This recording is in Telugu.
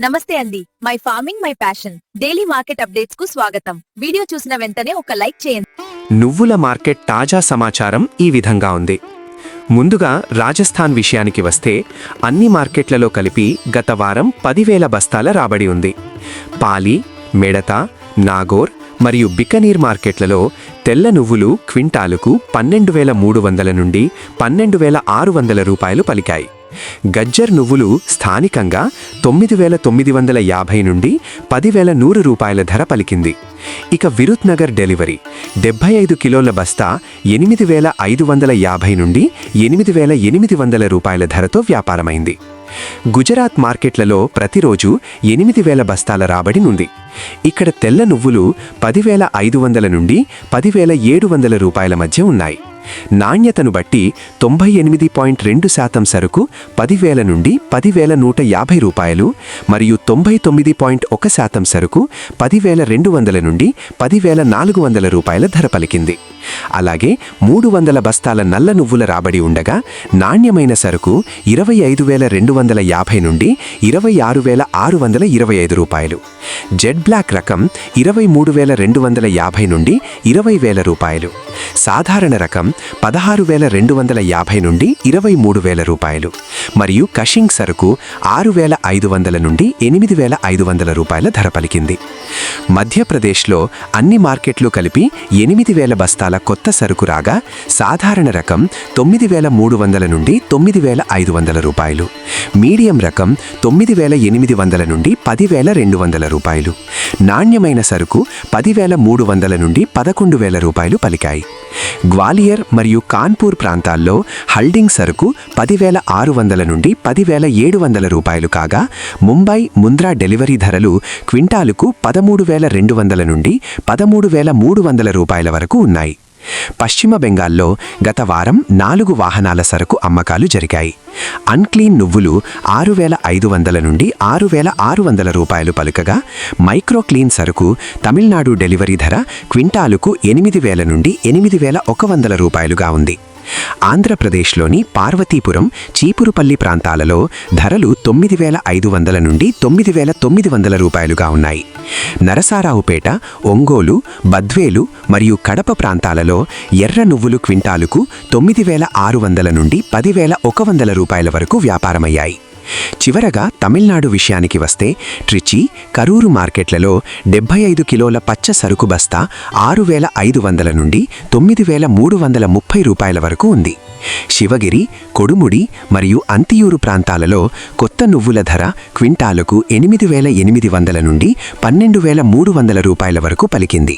నమస్తే అండి. My farming my passion. Daily market అప్డేట్స్కు స్వాగతం. వీడియో చూసిన వెంటనే ఒక లైక్ చేయండి. నువ్వుల మార్కెట్ తాజా సమాచారం ఈ విధంగా ఉంది. ముందుగా రాజస్థాన్ విషయానికి వస్తే అన్ని మార్కెట్లలో కలిపి గత వారం పదివేల బస్తాల రాబడి ఉంది. పాలి మెడత నాగోర్ మరియు బికనీర్ మార్కెట్లలో తెల్ల నువ్వులు క్వింటాలుకు పన్నెండు వేల మూడు వందల నుండి పన్నెండు వేల ఆరు వందల రూపాయలు పలికాయి. గజ్జర్ నువ్వులు స్థానికంగా తొమ్మిది వేల తొమ్మిది వందల యాభై నుండి పదివేల నూరు రూపాయల ధర పలికింది. ఇక విరుత్ నగర్ డెలివరీ. డెబ్బై ఐదు కిలోల బస్తా ఎనిమిది వేల ఐదు వందల యాభై నుండి ఎనిమిది వేల ఎనిమిది వందల రూపాయల ధరతో వ్యాపారమైంది. గుజరాత్ మార్కెట్లలో ప్రతిరోజు ఎనిమిది వేల బస్తాల రాబడి నుంది ఇక్కడ తెల్ల నువ్వులు పదివేల ఐదు వందల నుండి పదివేల ఏడు వందల రూపాయల మధ్య ఉన్నాయి. నాణ్యతను బట్టి తొంభై ఎనిమిది పాయింట్ రెండు శాతం సరుకు పదివేల నుండి పదివేల నూట యాభై రూపాయలు మరియు తొంభై తొమ్మిది పాయింట్ ఒక శాతం సరుకు పదివేల రెండు వందల నుండి పదివేల నాలుగు వందల రూపాయల ధర పలికింది. అలాగే మూడు వందల బస్తాల నల్ల నువ్వుల రాబడి ఉండగా నాణ్యమైన సరుకు ఇరవై ఐదు వేల రెండు వందల యాభై నుండి ఇరవై ఆరు వేల ఆరు వందల ఇరవై ఐదు రూపాయలు. జెడ్ బ్లాక్ రకం ఇరవై మూడు వేల రెండు వందల యాభై నుండి ఇరవై వేల రూపాయలు. సాధారణ రకం పదహారు వేల రెండు వందల యాభై నుండి ఇరవై మూడు వేల రూపాయలు మరియు కషింగ్ సరుకు ఆరు వేల ఐదు వందల నుండి ఎనిమిది వేల ఐదు వందల రూపాయల ధర పలికింది. మధ్యప్రదేశ్లో అన్ని మార్కెట్లు కలిపి ఎనిమిది వేల బస్తాల కొత్త సరుకు రాగా సాధారణ రకం తొమ్మిది వేల మూడు వందల నుండి తొమ్మిది వేల ఐదు వందల రూపాయలు. మీడియం రకం తొమ్మిది వేల ఎనిమిది వందల నుండి పదివేల రెండు వందల రూపాయలు. నాణ్యమైన సరుకు పదివేల మూడు వందల నుండి పదకొండు వేల రూపాయలు పలికాయి. గ్వాలియర్ మరియు కాన్పూర్ ప్రాంతాల్లో హల్డింగ్ సరుకు పదివేల ఆరు వందల నుండి పదివేల ఏడు వందల రూపాయలు కాగా ముంబై ముంద్రా డెలివరీ ధరలు క్వింటాలుకు పదమూడు వేల రెండు వందల నుండి పదమూడు వేల మూడు వందల రూపాయల వరకు ఉన్నాయి. పశ్చిమ బెంగాల్లో గత వారం నాలుగు వాహనాల సరుకు అమ్మకాలు జరిగాయి. అన్క్లీన్ నువ్వులు ఆరు వేల ఐదు వందల నుండి ఆరు వేల ఆరు వందల రూపాయలు పలుకగా మైక్రోక్లీన్ సరుకు తమిళనాడు డెలివరీ ధర క్వింటాలుకు ఎనిమిది వేల నుండి ఎనిమిది వేల ఒక వందల రూపాయలుగా ఉంది. ఆంధ్రప్రదేశ్లోని పార్వతీపురం చీపురుపల్లి ప్రాంతాలలో ధరలు తొమ్మిది వేల ఐదు వందల నుండి తొమ్మిది వేల తొమ్మిది వందల రూపాయలుగా ఉన్నాయి. నరసారావుపేట ఒంగోలు బద్వేలు మరియు కడప ప్రాంతాలలో ఎర్ర నువ్వులు క్వింటాలుకు తొమ్మిది వేల ఆరు వందల నుండి పదివేల ఒక వందల రూపాయల వరకు వ్యాపారమయ్యాయి. చివరగా తమిళనాడు విషయానికి వస్తే ట్రిచి కరూరు మార్కెట్లలో డెబ్బై ఐదు కిలోల పచ్చ సరుకు బస్తా ఆరు వేల ఐదు వందల నుండి తొమ్మిది వేల మూడు వందల ముప్పై రూపాయల వరకు ఉంది. శివగిరి కొడుముడి మరియు అంతియూరు ప్రాంతాలలో కొత్త నువ్వుల ధర క్వింటాలకు ఎనిమిది వేల ఎనిమిది వందల నుండి పన్నెండు వేల మూడు వందల రూపాయల వరకు పలికింది.